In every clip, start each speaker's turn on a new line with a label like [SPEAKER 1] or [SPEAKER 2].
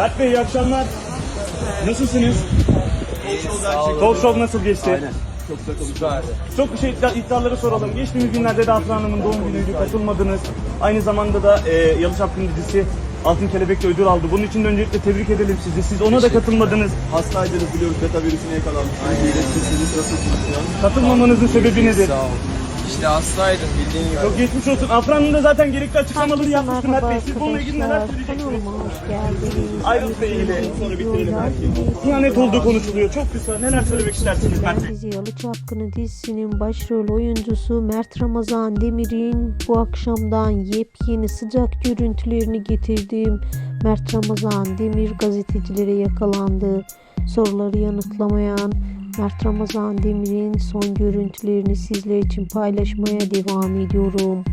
[SPEAKER 1] Mert Bey iyi akşamlar. Nasılsınız? Talk show nasıl geçti?
[SPEAKER 2] Aynen. Çok takılmış.
[SPEAKER 3] Süperdi.
[SPEAKER 1] Çok bir şey iddia- iddiaları soralım. Geçtiğimiz günlerde de Afra Hanım'ın doğum günüydü, katılmadınız. Aynı zamanda da e, Yalı Çapkın dizisi Altın Kelebek'le ödül aldı. Bunun için de öncelikle tebrik edelim sizi. Siz ona da katılmadınız.
[SPEAKER 2] Hastaydınız biliyoruz. Beta virüsüne yakalanmış. İyileşmişsiniz. Nasılsınız?
[SPEAKER 1] Katılmamanızın sebebi nedir?
[SPEAKER 3] Sağ ol. İşte hastaydım bildiğin gibi.
[SPEAKER 1] Çok geçmiş olsun. Afra Hanım da zaten gerekli açıklamaları yapmıştı Mert Bey. Siz bununla ilgili neler söyleyeceksiniz? Ayrılıkla ilgili sonra bitirelim belki. İhanet olduğu konuşuluyor. Çok kısa. Neler söylemek istersiniz Mert Bey?
[SPEAKER 4] Dizi Yalı Çapkını dizisinin başrol oyuncusu Mert Ramazan Demir'in bu akşamdan yepyeni sıcak görüntülerini getirdim. Mert Ramazan Demir gazetecilere yakalandı. Soruları yanıtlamayan Mert Ramazan Demir'in son görüntülerini sizler için paylaşmaya devam ediyorum.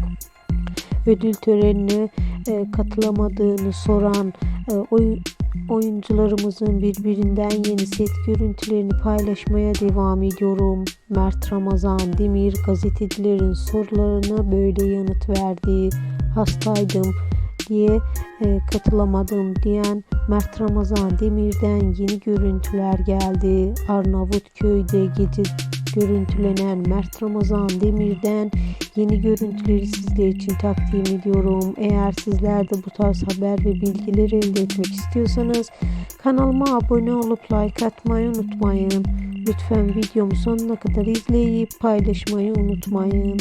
[SPEAKER 4] ödül törenine e, katılamadığını soran e, oy- oyuncularımızın birbirinden yeni set görüntülerini paylaşmaya devam ediyorum. Mert Ramazan Demir gazetecilerin sorularına böyle yanıt verdi. Hastaydım diye e, katılamadım diyen Mert Ramazan Demir'den yeni görüntüler geldi. Arnavutköy'de gece görüntülenen Mert Ramazan Demir'den yeni görüntüleri sizler için takdim ediyorum. Eğer sizler de bu tarz haber ve bilgileri elde etmek istiyorsanız kanalıma abone olup like atmayı unutmayın. Lütfen videomu sonuna kadar izleyip paylaşmayı unutmayın.